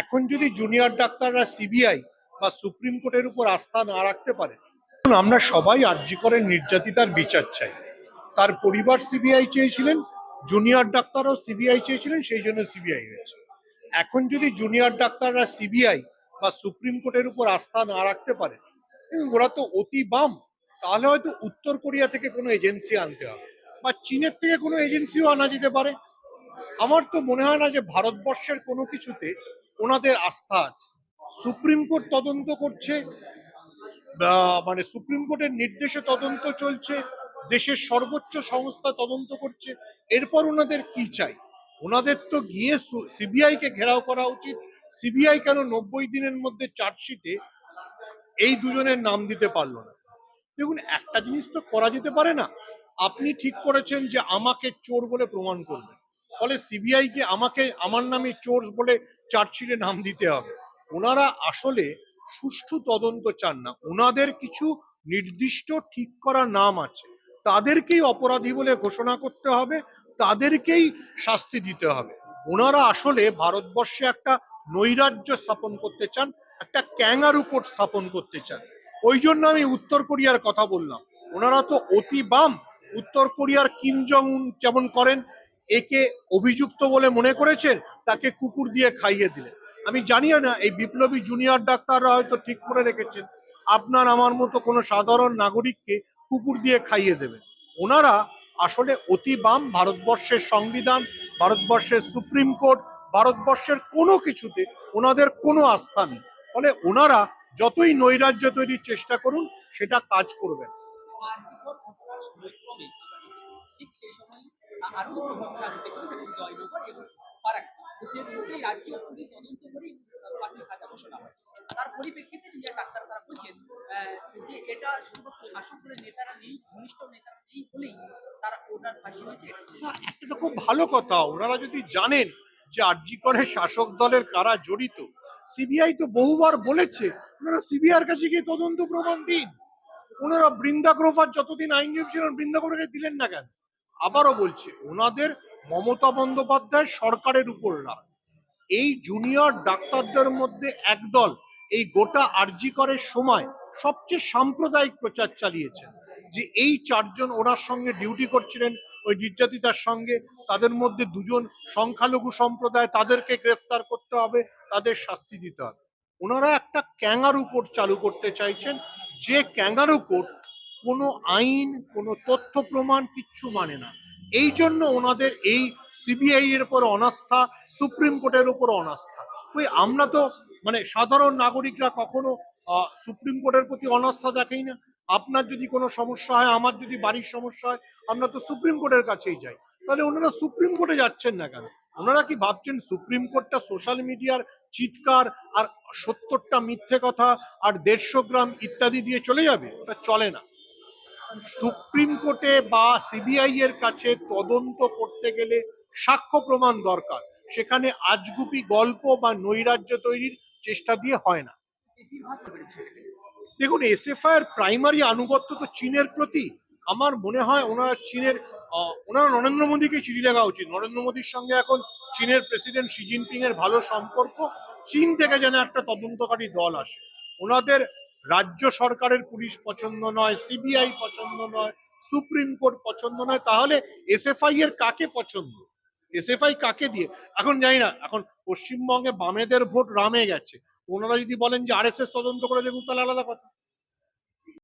এখন যদি জুনিয়র ডাক্তাররা সিবিআই বা সুপ্রিম কোর্টের উপর আস্থা না রাখতে পারে আমরা সবাই আর্জি করেন নির্যাতিতার বিচার চাই। তার পরিবার সিবিআই চেয়েছিলেন জুনিয়র ডাক্তারও সিবিআই চেয়েছিলেন, সেই জন্য সিবিআই হয়েছে। এখন যদি জুনিয়র ডাক্তাররা সিবিআই বা সুপ্রিম কোর্টের উপর আস্থা না রাখতে পারে ওরা তো অতি বাম, তাহলে হয়তো উত্তর কোরিয়া থেকে কোনো এজেন্সি আনতে হবে বা চীনের থেকে কোনো এজেন্সিও আনা যেতে পারে। আমার তো মনে হয় না যে ভারতবর্ষের কোনো কিছুতে ওনাদের আস্থা আছে। সুপ্রিম কোর্ট তদন্ত করছে মানে সুপ্রিম কোর্টের নির্দেশে তদন্ত চলছে, দেশের সর্বোচ্চ সংস্থা তদন্ত করছে, এরপর ওনাদের কি চাই? ওনাদের তো গিয়ে সিবিআই কে ঘেরাও করা উচিত। সিবিআই কেন নব্বই দিনের মধ্যে চার্জশিটে এই দুজনের নাম দিতে পারল না? দেখুন, একটা জিনিস তো করা যেতে পারে না। আপনি ঠিক করেছেন যে আমাকে চোর বলে প্রমাণ করবেন। ফলে সিবিআই কে আমাকে, আমার নামে চোর বলে চার্জশিটে নাম দিতে হবে। ওনারা আসলে সুষ্ঠু তদন্ত চান না। ওনাদের কিছু নির্দিষ্ট ঠিক করা নাম আছে। তাদেরকেই অপরাধী বলে ঘোষণা করতে হবে, তাদেরকেই শাস্তি দিতে হবে। ওনারা আসলে ভারতবর্ষে একটা নৈরাজ্য স্থাপন করতে চান, একটা ক্যাঙ্গারু কোর্ট স্থাপন করতে চান। ওই জন্য আমি উত্তর কোরিয়ার কথা বললাম। ওনারা তো অতি বাম। উত্তর কোরিয়ার কিম জং যেমন করেন একে অভিযুক্ত বলে মনে করেছেন, তাকে কুকুর দিয়ে খাইয়ে দিলেন। আমি জানিও না, এই বিপ্লবী জুনিয়র ডাক্তাররা হয়তো ঠিক করে রেখেছেন। আপনার আমার মতো কোনো সাধারণ নাগরিককে কুকুর দিয়ে খাইয়ে দেবেন। ওনারা আসলে অতি বাম ভারতবর্ষের সংবিধান, ভারতবর্ষের সুপ্রিম কোর্ট, ভারতবর্ষের কোনো কিছুতে ওনাদের কোনো আস্থা নেই। ফলে ওনারা যতই নৈরাজ্য তৈরির চেষ্টা করুন, সেটা কাজ করবে না। কার্যকর ঘটনার সময়ক্রমে আমরা দেখতে পেয়েছি। ঠিক সেই সময় আরও দুটো ঘটনা ঘটেছিল সেটা হচ্ছে জয়নগর এবং ফারাক্কা তো সেই রাজ্য পুলিশ তদন্ত সাজা ঘোষণা হয়। তার পরিপ্রেক্ষিতে যে ডাক্তার তারা বলছেন যে এটা শুধুমাত্র নেতারা নেই, ঘনিষ্ঠ নেতারা নেই বলেই তারা ফাঁসি হয়েছে। একটা তো খুব ভালো কথা, ওনারা যদি জানেন যে আরজি করে শাসক দলের কারা জড়িত, সিবিআই তো বহুবার বলেছে, ওনারা সিবিআইয়ের কাছে গিয়ে তদন্ত প্রমাণ দিন। ওনারা বৃন্দা গ্রোভার যতদিন আইনজীবী ছিলেন বৃন্দা দিলেন না কেন? আবারও বলছে, ওনাদের মমতা বন্দ্যোপাধ্যায় সরকারের উপর রাগ এই জুনিয়র ডাক্তারদের মধ্যে একদল এই গোটা আরজি করের সময় সবচেয়ে সাম্প্রদায়িক প্রচার চালিয়েছেন। যে এই চারজন ওনার সঙ্গে ডিউটি করছিলেন, ওই নির্যাতিতার সঙ্গে, তাদের মধ্যে দুজন সংখ্যালঘু সম্প্রদায়, তাদেরকে গ্রেফতার করতে হবে, তাদের শাস্তি দিতে হবে। ওনারা একটা ক্যাঙ্গারু কোর্ট চালু করতে চাইছেন। যে ক্যাঙ্গারু কোর্ট কোনো আইন, কোনো তথ্য প্রমাণ কিচ্ছু মানে না। এই জন্য ওনাদের এই সিবিআই এর উপর অনাস্থা সুপ্রিম কোর্টের উপর অনাস্থা। ওই আমরা তো মানে সাধারণ নাগরিকরা কখনো সুপ্রিম কোর্টের প্রতি অনাস্থা দেখেই না। আপনার যদি কোনো সমস্যা হয়, আমার যদি বাড়ির সমস্যা হয়, আমরা তো সুপ্রিম কোর্টের কাছেই যাই। তাহলে ওনারা সুপ্রিম কোর্টে যাচ্ছেন না কেন? ওনারা কি ভাবছেন সুপ্রিম কোর্টটা সোশ্যাল মিডিয়ার চিৎকার আর সত্তরটা মিথ্যে কথা আর দেড়শো গ্রাম ইত্যাদি দিয়ে চলে যাবে? ওটা চলে না। সুপ্রিম কোর্টে বা সিবিআই এর কাছে তদন্ত করতে গেলে সাক্ষ্য প্রমাণ দরকার। সেখানে আজগুপি গল্প বা নৈরাজ্য তৈরির চেষ্টা দিয়ে হয় না। দেখুন এসএফআই এর প্রাইমারি আনুগত্য তো চীনের প্রতি। আমার মনে হয় ওনারা চীনের ওনারা নরেন্দ্র মোদীকে চিঠি লেখা উচিত। নরেন্দ্র মোদীর সঙ্গে এখন চীনের প্রেসিডেন্ট শি জিনপিং এর ভালো সম্পর্ক। চীন থেকে যেন একটা তদন্তকারী দল আসে। ওনাদের রাজ্য সরকারের পুলিশ পছন্দ নয় সিবিআই পছন্দ নয়, সুপ্রিম কোর্ট পছন্দ নয়, তাহলে এসএফআই এর কাকে পছন্দ? এসএফআই কাকে দিয়ে? এখন জানি না, এখন পশ্চিমবঙ্গে বামেদের ভোট রামে গেছে। ওনারা যদি বলেন যে আরএসএস তদন্ত করে দেখুন তাহলে আলাদা কথা।